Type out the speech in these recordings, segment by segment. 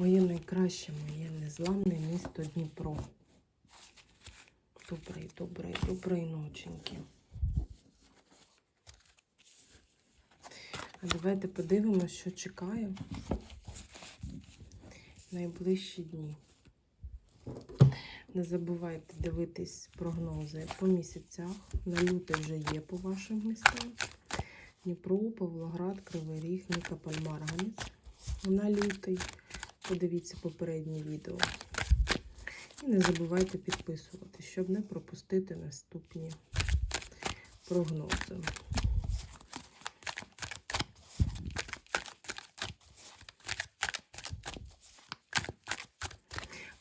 Моє найкраще, моє незламне місто Дніпро. Добрий, добрий, добрий ноченьки. А давайте подивимося, що чекає найближчі дні. Не забувайте дивитись прогнози по місяцях. На люте вже є по вашим містам. Дніпро, Павлоград, Кривий Ріг, Нікополь, Марганець. На лютий. Подивіться попереднє відео. І не забувайте підписувати, щоб не пропустити наступні прогнози.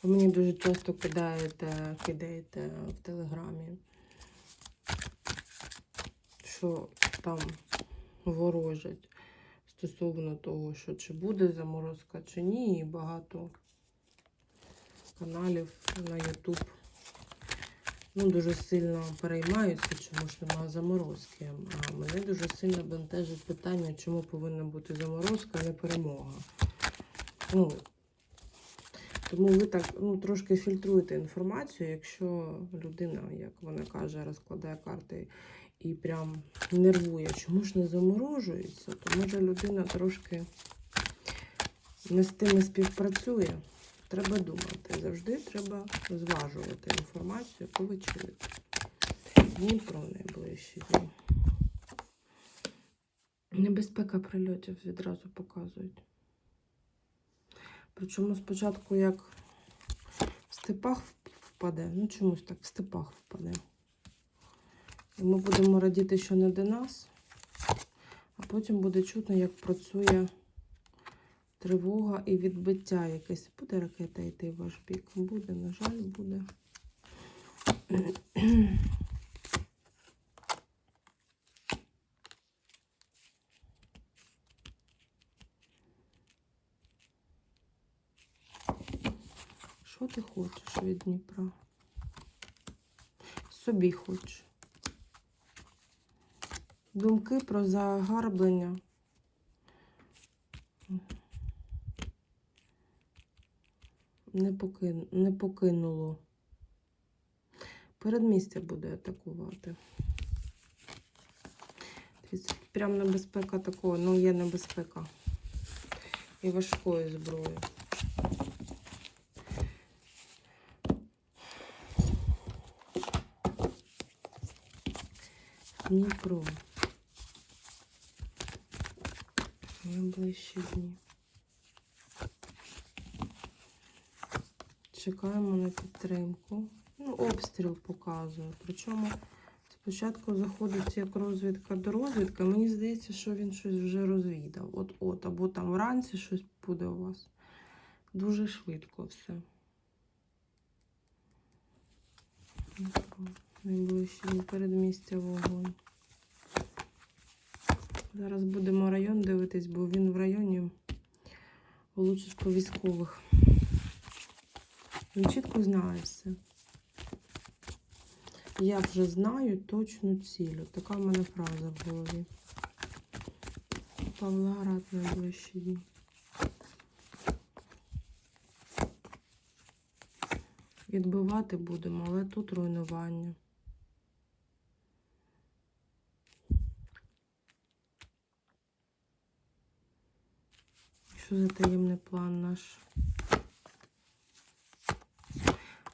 Ви мені дуже часто кидаєте, кидаєте в телеграмі, що там ворожать стосовно того, що чи буде заморозка, чи ні, і багато каналів на YouTube ну, дуже сильно переймаються, чому ж немає заморозки. А мене дуже сильно бентежить питання, чому повинна бути заморозка, а не перемога. Ну, тому ви так ну, трошки фільтруєте інформацію, якщо людина, як вона каже, розкладає карти і прям нервує, чому ж не заморожується, то може людина трошки не з тими співпрацює. Треба думати. Завжди треба зважувати інформацію, яку ви чуєте. Дніпро найближчі дні. Небезпека прильотів відразу показують. Причому спочатку як в степах впаде, ну чомусь так в степах впаде. Ми будемо радіти, що не до нас, а потім буде чутно, як працює тривога і відбиття якесь. Буде ракета йти в ваш бік? Буде, на жаль, буде. Що ти хочеш від Дніпра? Собі хочеш. Думки про загарблення. Не, покин... не покинуло. Передмістя буде атакувати. Прям небезпека такого, ну є небезпека. І важкої зброї. Дніпро. Найближчі дні. Чекаємо на підтримку. Ну, обстріл показує. Причому спочатку заходить як розвідка до розвідки. Мені здається, що він щось вже розвідав. От-от, або там вранці щось буде у вас. Дуже швидко все. Найближчі дні передмістя вогонь. Зараз будемо дивитись, бо він в районі влучить військових. Він чітко знає все. Я вже знаю точну цілю. Така в мене фраза в голові. Павлоград найближчі дні. Відбивати будемо, але тут руйнування. Що за таємний план наш?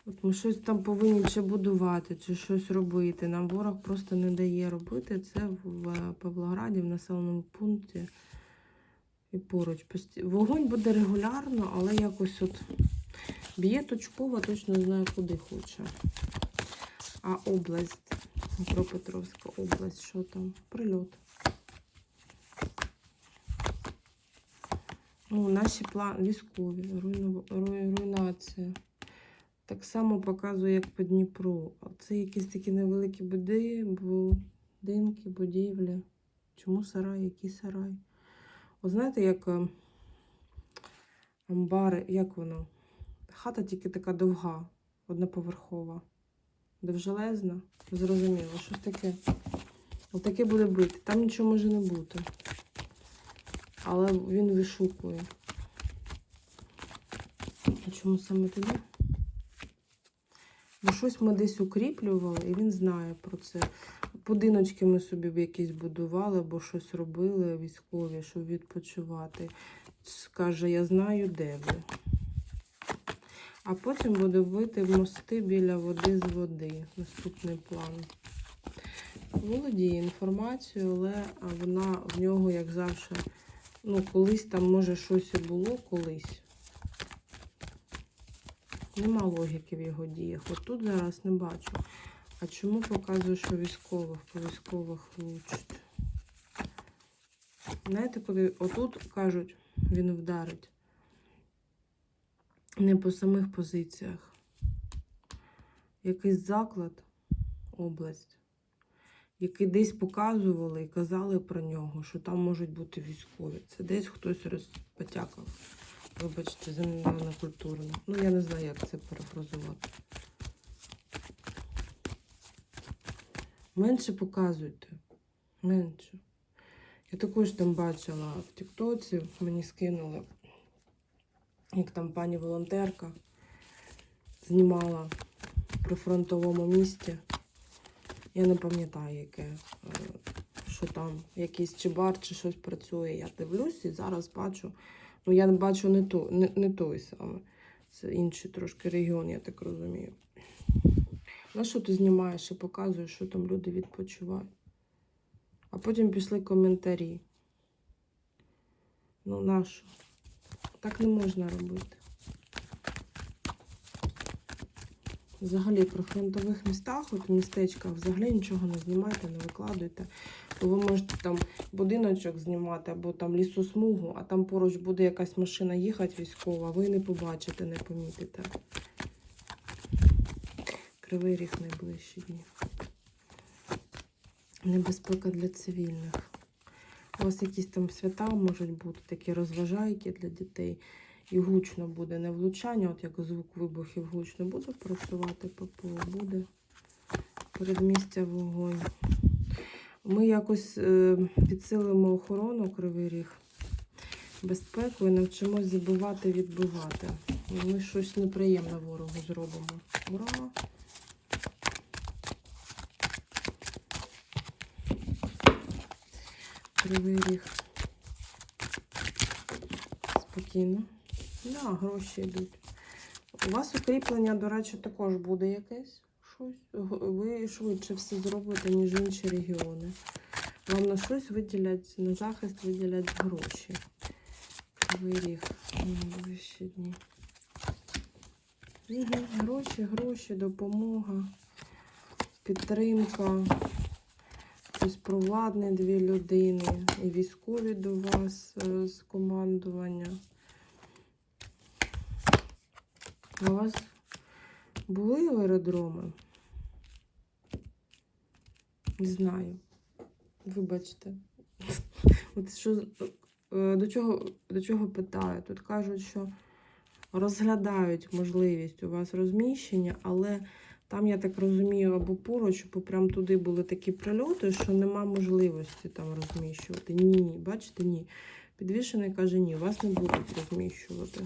От ми щось там повинні чи будувати, чи щось робити. Нам ворог просто не дає робити це в Павлограді, в населеному пункті і поруч. Вогонь буде регулярно, але якось от б'є точково, точно знаю, куди хоче. А область, Дніпропетровська область, що там? Прильот. Ну, наші плани військові, руйну... руйнація. Так само показує, як по Дніпру. Це якісь такі невеликі буди, будинки, будівлі. Чому сарай? Який сарай? О, знаєте, як е, амбари, як воно? Хата тільки така довга, одноповерхова. Довжелезна, зрозуміло, що таке. Отаке буде бити. Там нічого може не бути. Але він вишукує. чому саме тоді? Бо щось ми десь укріплювали, і він знає про це. Будиночки ми собі якісь будували, або щось робили військові, щоб відпочивати. Скаже, я знаю, де ви. А потім буде бити мости біля води з води. Наступний план. Володіє інформацією, але вона в нього, як завжди, ну, колись там, може, щось і було колись. Нема логіки в його діях. От тут зараз не бачу. А чому показую, що військових по військових влучить? Знаєте, коли отут кажуть, він вдарить. Не по самих позиціях. Якийсь заклад, область, який десь показували і казали про нього, що там можуть бути військові. Це десь хтось розпотякав. Вибачте, за некультурно. Ну, я не знаю, як це перефразувати. Менше показуйте. Менше. Я також там бачила в Тіктоці, мені скинули, як там пані волонтерка знімала при фронтовому місті. Я не пам'ятаю, яке, е, що там якийсь чи бар, чи щось працює. Я дивлюсь і зараз бачу. Ну, я бачу не, ту, не, не той саме. Це інший трошки регіон, я так розумію. На що ти знімаєш і показуєш, що там люди відпочивають? А потім пішли коментарі. Ну, нащо? Так не можна робити. Взагалі при фронтових містах, от містечках, взагалі нічого не знімайте, не викладуйте. Бо ви можете там будиночок знімати або там лісосмугу, а там поруч буде якась машина їхати військова, ви не побачите, не помітите. Кривий ріг найближчі дні. Небезпека для цивільних. У вас якісь там свята можуть бути, такі розважайки для дітей. І гучно буде не влучання, от як звук вибухів гучно буде працювати ППО, буде передмістя вогонь. Ми якось е, підсилимо охорону Кривий Ріг, безпеку і навчимось забивати, відбивати. Ми щось неприємне ворогу зробимо. Ура! Кривий Ріг. Спокійно. Да, гроші йдуть. У вас укріплення, до речі, також буде якесь. Щось. Ви швидше все зробите, ніж інші регіони. Вам на щось виділять, на захист виділять гроші. Кривий ріг. Найближчі дні. Гроші, гроші, допомога, підтримка. Хтось провладний дві людини, і військові до вас е, з командування. А У вас були аеродроми? Не знаю. Вибачте. От що, е, до, чого, до чого питаю? Тут кажуть, що розглядають можливість у вас розміщення, але там, я так розумію, або поруч, або прямо туди були такі прильоти, що нема можливості там розміщувати. Ні, бачите, ні. Підвішений каже, ні, вас не будуть розміщувати.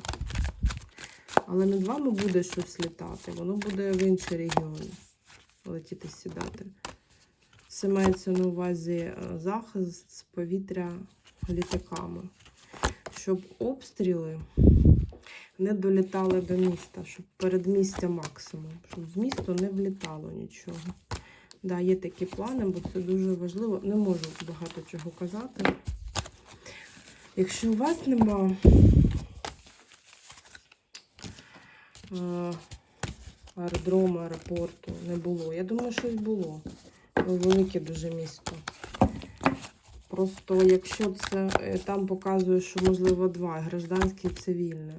Але над вами буде щось літати, воно буде в інші регіони летіти сідати. Це мається на увазі е, захист з повітря літаками, щоб обстріли не долітали до міста, щоб передмістя максимум, щоб в місто не влітало нічого. Да, є такі плани, бо це дуже важливо. Не можу багато чого казати. Якщо у вас нема аеродрому, аеропорту, не було. Я думаю, щось було. Велике дуже місто. Просто якщо це е, там показує, що можливо два гражданське і цивільне.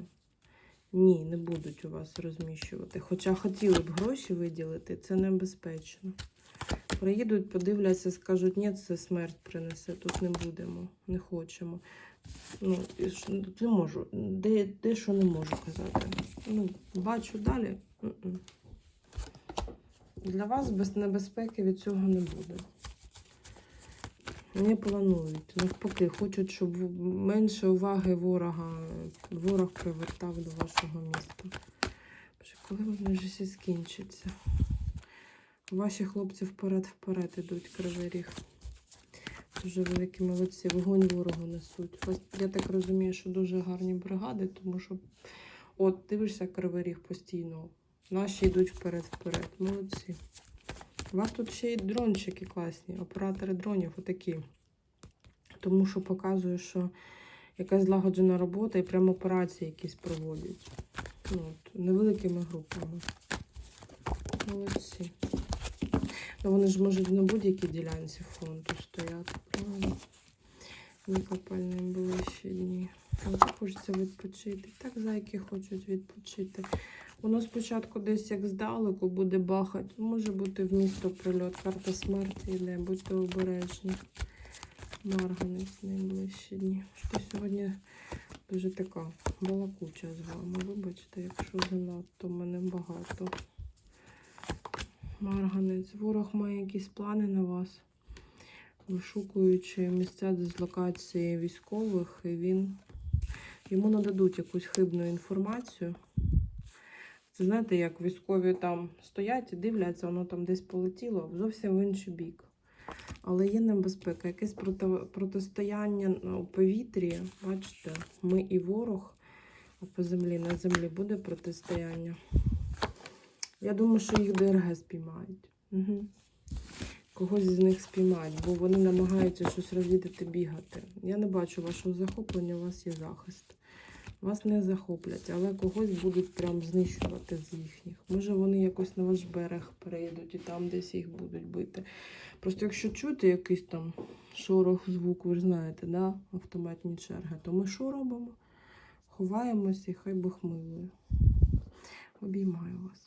Ні, не будуть у вас розміщувати. Хоча хотіли б гроші виділити, це небезпечно. Приїдуть, подивляться, скажуть, ні, це смерть принесе, тут не будемо, не хочемо. Ну, не можу. Де, де що не можу казати. Ну, бачу далі. Для вас без небезпеки від цього не буде. Не планують. Навпаки, хочуть, щоб менше уваги ворога, ворог привертав до вашого міста. Коли воно вже скінчиться? Ваші хлопці вперед-вперед ідуть кривий ріг. Дуже великі молодці. Вогонь ворогу несуть. Ось, я так розумію, що дуже гарні бригади, тому що от дивишся кривий ріг постійно. Наші йдуть вперед-вперед. Молодці. У вас тут ще й дрончики класні, оператори дронів отакі. Тому що показує, що якась злагоджена робота і прямо операції якісь проводять. Ну, от, невеликими групами. Молодці. Ну, вони ж можуть на будь-якій ділянці правильно? Ні копальні були дні. Так хочеться відпочити. Так зайки хочуть відпочити. Воно спочатку десь як здалеку буде бахати. Може бути в місто прильот. Карта смерті йде, будьте обережні. Марганець найближчі дні. Що сьогодні дуже така балакуча з вами. Вибачте, якщо занадто мене багато. Марганець. Ворог має якісь плани на вас, вишукуючи місця дислокації військових, і він йому нададуть якусь хибну інформацію. Це знаєте, як військові там стоять і дивляться, воно там десь полетіло зовсім в інший бік. Але є небезпека, якесь проти, протистояння ну, у повітрі. Бачите, ми і ворог, а по землі на землі буде протистояння. Я думаю, що їх ДРГ спіймають. Угу. Когось з них спіймають, бо вони намагаються щось розвідати, бігати. Я не бачу вашого захоплення, у вас є захист. Вас не захоплять, але когось будуть прям знищувати з їхніх. Може вони якось на ваш берег перейдуть і там десь їх будуть бити. Просто якщо чути якийсь там шорох, звук, ви ж знаєте, да? автоматні черги, то ми що робимо? Ховаємося і хай Бог милує. Обіймаю вас.